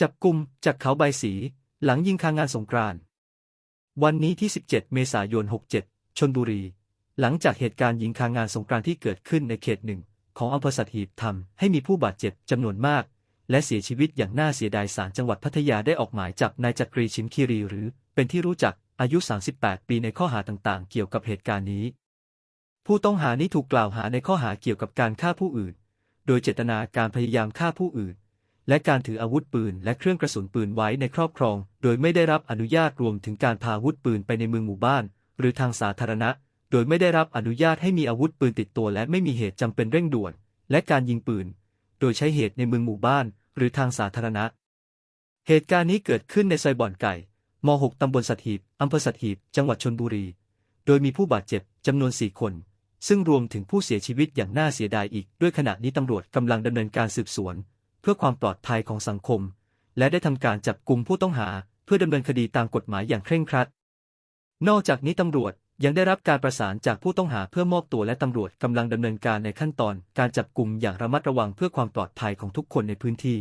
จับกลุ่มจากเขาใบสี หลังยิงคางานสงกรานต์วันนี้ที่ 17 เมษายน 67 ชนบุรี หลังจากเหตุการณ์ยิงคางานสงกรานต์ที่เกิดขึ้นในเขตหนึ่ง ของอำเภอสัตหีบทำให้มีผู้บาดเจ็บจำนวนมาก และเสียชีวิตอย่างน่าเสียดายศาลจังหวัดพัทยาได้ออกหมายจับนายจักรีชิมคีรีหรือเป็นที่รู้จักอายุ 38 ปีในข้อหาต่างๆ เกี่ยวกับเหตุการณ์นี้ ผู้ต้องหานี้ถูกกล่าวหาในข้อหาเกี่ยวกับการฆ่าผู้อื่น โดยเจตนาการพยายามฆ่าผู้อื่น และการถืออาวุธปืนและเครื่องกระสุนปืนไว้ในครอบครอง โดยไม่ได้รับอนุญาตรวมถึงการพาอาวุธปืนไปในเมืองหมู่บ้าน หรือทางสาธารณะ โดยไม่ได้รับอนุญาตให้มีอาวุธปืนติดตัวและไม่มีเหตุจำเป็นเร่งด่วน และการยิงปืน โดยใช้เหตุในเมืองหมู่บ้าน หรือทางสาธารณะ เหตุการณ์นี้เกิดขึ้นในซอยบ่อนไก่ม .6 ตำบลสัตหีบอำเภอสัตหีบ จังหวัดชนบุรี โดยมีผู้บาดเจ็บจำนวนสี่คน ซึ่งรวมถึงผู้เสียชีวิตอย่างน่าเสียดายอีก ด้วยขณะนี้ตำรวจกำลังดำเนินการสืบสวน เพื่อความปลอดภัยของสังคม และได้ทำการจับกลุ่มผู้ต้องหา เพื่อดำเนินคดีตามกฎหมายอย่างเคร่งครัด นอกจากนี้ตำรวจยังได้รับการประสานจากผู้ต้องหาเพื่อมอบตัวและตำรวจกำลังดำเนินการในขั้นตอน การจับกลุ่มอย่างระมัดระวังเพื่อความปลอดภัยของทุกคนในพื้นที่